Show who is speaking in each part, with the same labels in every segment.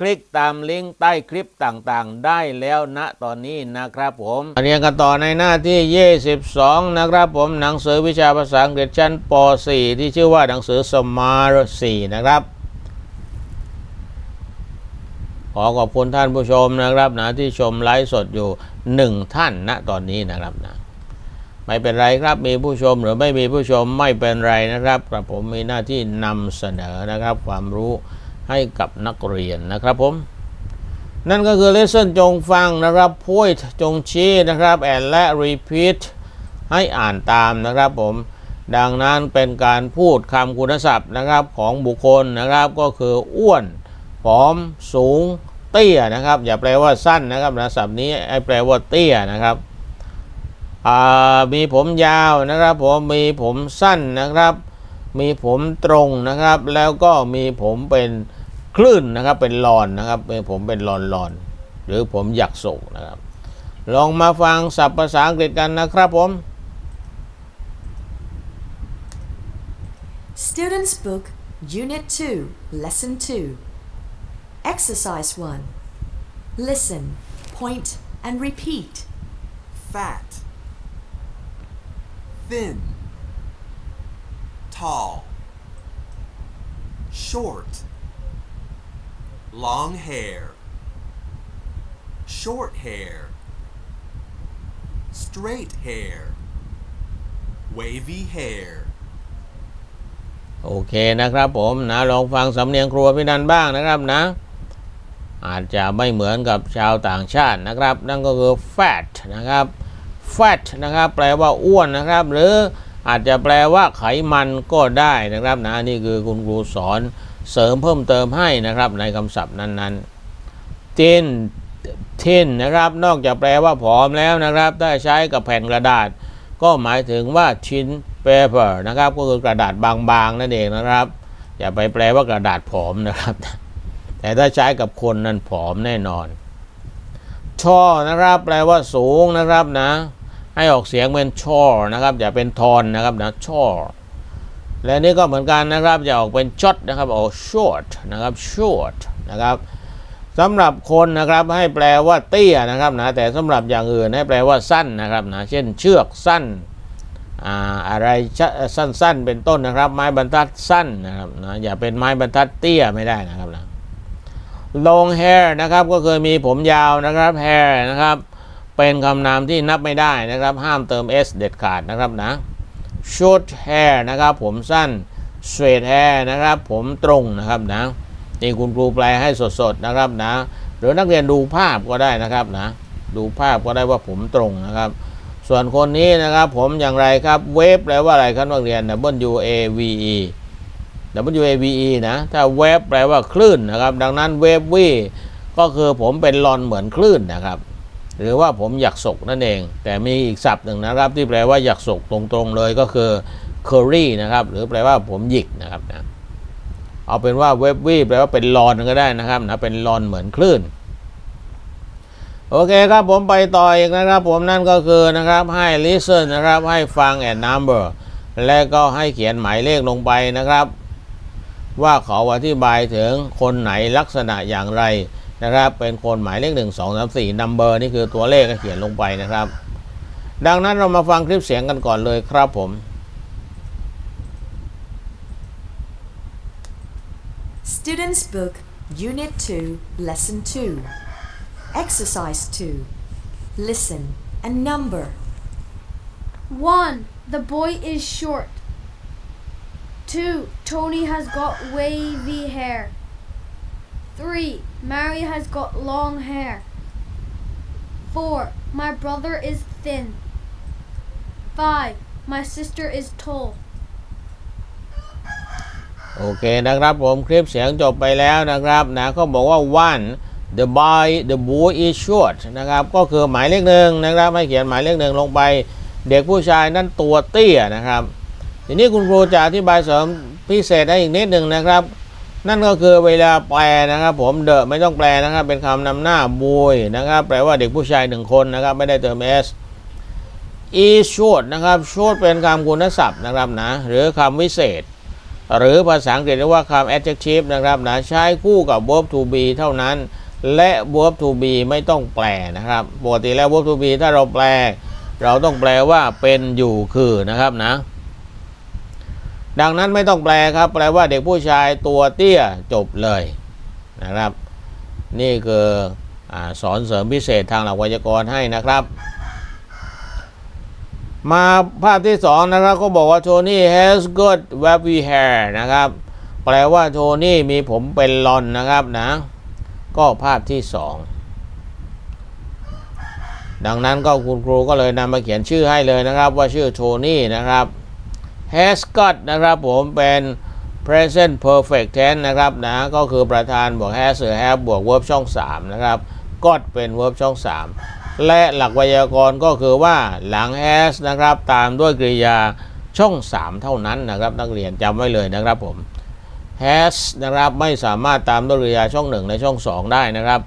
Speaker 1: คลิกตามลิงก์ใต้คลิปต่างๆ ได้แล้วณตอนนี้นะครับผมเรียนกันต่อในหน้าที่ 22 นะครับผมหนังสือวิชาภาษาอังกฤษชั้นป .4 ที่ชื่อว่าหนังสือ Smart 4นะครับ ขอขอบคุณท่านผู้ชมนะครับนะที่ชมไลฟ์สดอยู่หนึ่งท่านณตอนนี้นะครับนะไม่เป็นไรครับมีผู้ชมหรือไม่มีผู้ชมไม่เป็นไรนะครับกระผมมีหน้าที่นำเสนอนะครับความรู้ ให้กับนักเรียนนะครับผมนั่นก็คือ lesson จงฟังนะครับ point จงชี้นะครับ and และ repeat ให้อ่านตามนะครับผม ดังนั้นเป็นการพูดคำคุณศัพท์นะครับของบุคคลนะครับก็คืออ้วนผอม สูง เตี้ยนะครับ อย่าแปลว่าสั้นนะครับนะศัพท์นี้ให้แปลว่าเตี้ยนะครับมีผมยาวนะครับ ผมมีผมสั้นนะครับ มีผมตรงนะครับ แล้วก็มีผมเป็น คลื่นนะครับเป็นลอนนะครับเป็นผมเป็นลอนลอนหรือผมหยักโศกนะครับ ลองมาฟังศัพท์ภาษาอังกฤษกันนะครับผม
Speaker 2: Students Book, Unit 2, Lesson 2. Exercise 1. Listen, point, and repeat.
Speaker 3: fat, thin, tall, short, long hair, short hair, straight hair, wavy hair.
Speaker 1: โอเคนะครับผมนะลองฟังสำเนียงครัวพี่นันบ้างนะครับนะ อาจจะไม่เหมือนกับชาวต่างชาตินะครับ นั่นก็คือ fat นะครับ fat นะครับ แปลว่าอ้วนนะครับ หรือ อาจจะแปลว่าไขมันก็ได้นะครับนะนี่คือคุณครูสอนเสริมเพิ่มเติมให้นะครับในคำศัพท์นั้นๆ thin thin นะครับ นอกจากแปลว่าผอมแล้วนะครับถ้าใช้กับแผ่นกระดาษ ก็หมายถึงว่า thin paper นะครับ ก็คือกระดาษบางๆนั่นเองนะครับ อย่าไปแปลว่ากระดาษผอมนะครับ แต่ถ้าใช้กับคนนั้นผอมแน่นอนช่อนะครับ แปลว่าสูงนะครับนะ ให้ออกเสียงเป็นชอนะครับอย่าเป็นทอนนะครับนะชอและนี่ก็เหมือนกันนะครับอย่าออกเป็นช็อตนะครับออก short นะครับ short นะครับสำหรับคนนะครับให้แปลว่าเตี้ยนะครับนะแต่สำหรับอย่างอื่นให้แปลว่าสั้นนะครับนะเช่นเชือกสั้นอะไรสั้นๆ เป็นต้นนะครับ ไม้บรรทัดสั้นนะครับนะอย่าเป็นไม้บรรทัดเตี้ยไม่ได้นะครับนะ long hair นะครับก็คือมีผมยาวนะครับ hair นะครับ เป็นคำนามที่นับไม่ได้นะครับ ห้ามเติม s เด็ดขาดนะครับนะ short hair นะครับ ผมสั้น straight hair นะครับ ผมตรงนะครับนะนี่คุณครูแปลให้สดๆนะครับนะ หรือนักเรียนดูภาพก็ได้นะครับนะ ดูภาพก็ได้ว่าผมตรงนะครับ ส่วนคนนี้นะครับผมอย่างไรครับ wave แปลว่าอะไรครับนักเรียน W A V E W A V E นะ ถ้าเวฟแปลว่าคลื่นนะครับ ดังนั้นเวฟวีก็คือผมเป็นลอนเหมือนคลื่นนะครับ หรือว่าผมอยากศกนั่นเอง แต่มีอีกศัพท์หนึ่งนะครับ ที่แปลว่าอยากศกตรงๆเลยก็คือ curry นะครับ หรือแปลว่าผมหยิกนะครับนะเอาเป็นว่าเวฟวีแปลว่าเป็นลอนก็ได้นะครับนะเป็นลอนเหมือนคลื่น โอเคครับผมไปต่ออีกนะครับ ผมนั่นก็คือนะครับให้ listen นะครับให้ฟัง and number และก็ให้เขียนหมายเลขลงไปนะครับ ว่าเขาอธิบายถึงคนไหนลักษณะอย่างไร นะครับ เป็นคนหมายเลข1 2 3 4นัมเบอร์นี่คือตัวเลขให้เขียนลงไปนะครับ ดังนั้นเรามาฟังคลิปเสียงกันก่อนเลยครับผม
Speaker 2: Students Book, Unit 2, Lesson 2. Exercise 2. Listen and number.
Speaker 4: 1. The boy is short. 2. Tony has got wavy hair. 3. Mary has got long hair. 4. My brother is thin. 5. My sister is tall.
Speaker 1: โอเคนะครับผมคลิปเสียงจบไปแล้วนะครับนะเขาบอกว่า one the boy the boy is short นะครับก็คือหมายเลขหนึ่งนะครับให้เขียนหมายเลขหนึ่งลงไป เด็กผู้ชายนั้นตัวเตี้ยนะครับ ทีนี้คุณครูจะอธิบายเสริมพิเศษให้อีกนิดหนึ่งนะครับ นั่นก็คือเวลาแปลนะครับ ผมเดอะไม่ต้องแปลนะครับ เป็นคำนำหน้าบุยนะครับ แปลว่าเด็กผู้ชายหนึ่งคนนะครับ ไม่ได้เติม s is short นะครับ short เป็นคำคุณศัพท์นะครับนะ หรือคำวิเศษ หรือภาษาอังกฤษเรียกว่าคำ adjective นะครับนะใช้คู่กับ verb to be เท่านั้น และ verb to be ไม่ต้องแปลนะครับปกติแล้ว verb to be ถ้าเราแปล เราต้องแปลว่าเป็นอยู่คือนะครับนะ ดังนั้นไม่ต้องแปลครับ แปลว่าเด็กผู้ชายตัวเตี้ยจบเลยนะครับ นี่คืออสอนเสริมพิเศษทางหลักไวยากรณ์ให้นะครับ มาภาพที่สองนะครับก็บอกว่าโทนี่ has got wavy hair นะครับ แปลว่าโทนี่มีผมเป็นลอนนะครับนะ ก็ภาพที่สองดังนั้นก็คุณครูก็เลยนำมาเขียนชื่อให้เลยนะครับ ว่าชื่อโทนี่นะครับ has got นะครับผมเป็น present perfect tense นะครับนะก็คือประธานบวก has หรือ have บวก verb ช่อง 3 นะครับ got เป็น verb ช่อง 3 และหลักไวยากรณ์ก็คือว่าหลัง has นะครับ ตามด้วยกริยาช่อง 3 เท่านั้นนะครับ นักเรียนจำไว้เลยนะครับผม has นะครับไม่สามารถตามด้วยกริยาช่อง1ในช่อง 2 ได้นะครับ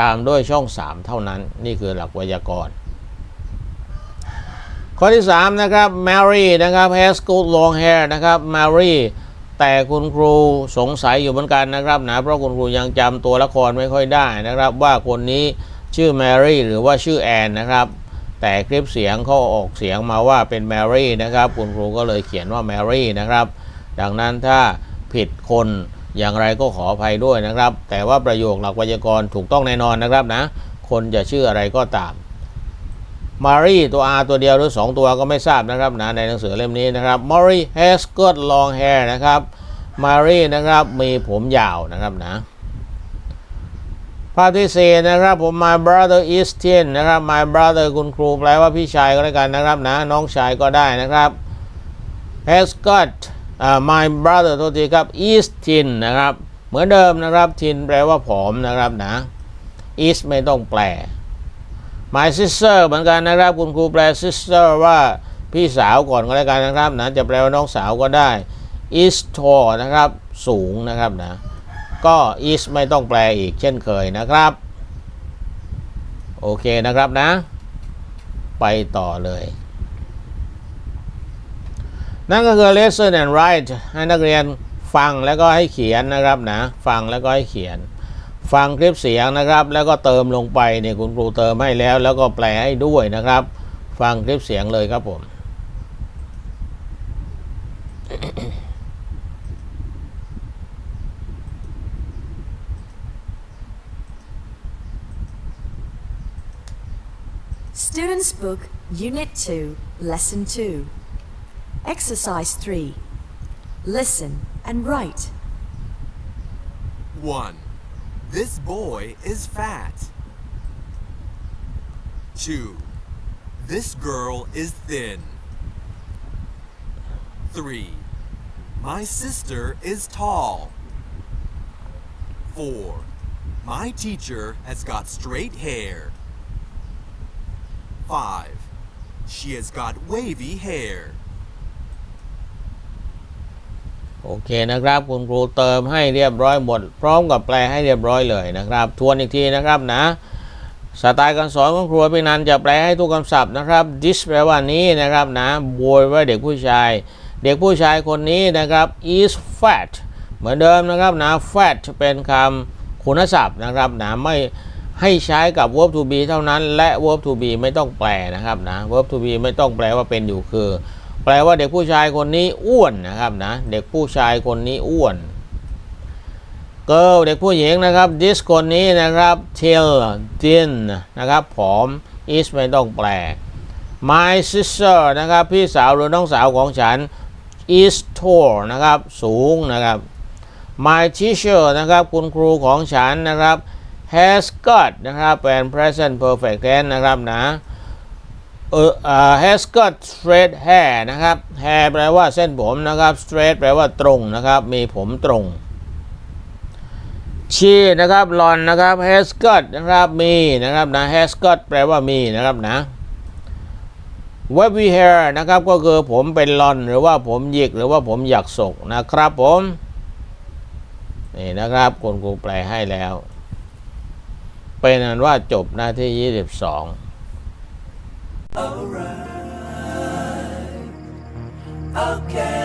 Speaker 1: ตามด้วยช่อง 3 เท่านั้น นี่คือหลักไวยากรณ์ ข้อที่ 3 นะครับ Mary นะครับ has good long hair นะครับ Mary แต่คุณครูสงสัยอยู่เหมือนกันนะครับนะเพราะคุณครูยังจำตัวละครไม่ค่อยได้นะครับ ว่าคนนี้ชื่อ Mary หรือว่าชื่อแอนนะครับ แต่คลิปเสียงเขาออกเสียงมาว่าเป็น Mary นะครับ คุณครูก็เลยเขียนว่า Mary นะครับ ดังนั้นถ้าผิดคนอย่างไรก็ขออภัยด้วยนะครับ แต่ว่าประโยคหลักไวยากรณ์ถูกต้องแน่นอนนะครับนะ คนจะชื่ออะไรก็ตาม มารีตัว R ตัวเดียวหรือ 2 ตัวก็ไม่ทราบนะครับนะในหนังสือเล่มนี้นะครับ Mary has got long hair นะครับมารีนะครับมีผมยาวนะครับนะภาพที่ 4 นะครับผม my brother is ten นะครับ my brother คุณครูแปลว่าพี่ชายก็แล้กันนะครับนะน้องชายก็ได้นะครับ has got อ่า my brother ตัวทีครับ is thin นะครับ เหมือนเดิมนะครับ thin แปลว่าผอมนะครับนะ is ไม่ต้องแปล my sister เหมือนกันนะครับ คุณครูแปล sister ว่าพี่สาวก่อนก็แล้วกันนะครับนะจะแปลว่าน้องสาวก็ได้ is tall นะครับ สูงนะครับนะก็ is ไม่ต้องแปลอีกเช่นเคยนะครับ โอเคนะครับนะ ไปต่อเลย นั่นก็คือ listen and write ให้นักเรียนฟังแล้วก็ให้เขียนนะครับนะ ฟังแล้วก็ให้เขียน ฟังคลิปเสียงนะครับ แล้วก็เติมลงไปเนี่ยคุณครูเติมให้แล้ว แล้วก็แปลให้ด้วยนะครับ ฟังคลิปเสียงเลยครับผม
Speaker 2: Students' Book, Unit 2, Lesson 2. Exercise 3. Listen and write.
Speaker 3: 1. This boy is fat. 2. This girl is thin. 3. My sister is tall. 4. My teacher has got straight hair. 5. She has got wavy hair.
Speaker 1: โอเคนะครับ คุณครูเติมให้เรียบร้อยหมด พร้อมกับแปลให้เรียบร้อยเลยนะครับ ทวนอีกทีนะครับนะสไตล์การสอนของครูพี่นันจะแปลให้ทุกคำศัพท์นะครับ this แปลว่านี้นะครับนะ boy ว่าเด็กผู้ชาย เด็กผู้ชายคนนี้นะครับ is fat เหมือนเดิมนะครับนะ fat เป็นคำคุณศัพท์นะครับนะไม่ให้ใช้กับ verb to be เท่านั้น และ verb to be ไม่ต้องแปลนะครับนะ verb to be ไม่ต้องแปลว่าเป็นอยู่คือ แปลว่าเด็กผู้ชายคนนี้อ้วนนะครับนะเด็กผู้ชายคนนี้อ้วน girl เด็กผู้หญิงนะครับ this คนนี้นะครับ till thin นะครับผอม is ไม่ต้องแปล my sister นะครับพี่สาวหรือน้องสาวของฉัน is tall นะครับสูงนะครับ my teacher นะครับคุณครูของฉันนะครับ has got นะครับเป็น present perfect tense นะครับนะ เอออ่า has got straight hair นะครับ hair แปลว่าเส้นผมนะครับ straight แปลว่าตรงนะครับ มีผมตรงชีนะครับหลอนนะครับ has got นะครับ มีนะครับนะ has got แปลว่ามีนะครับนะ wavy hair นะครับก็คือผมเป็นลอนหรือว่าผมหยิกหรือว่าผมอยากศกนะครับผมนี่นะครับคุณครูแปลให้แล้ว เป็นอันว่าจบหน้าที่ 22 Alright.
Speaker 5: Okay.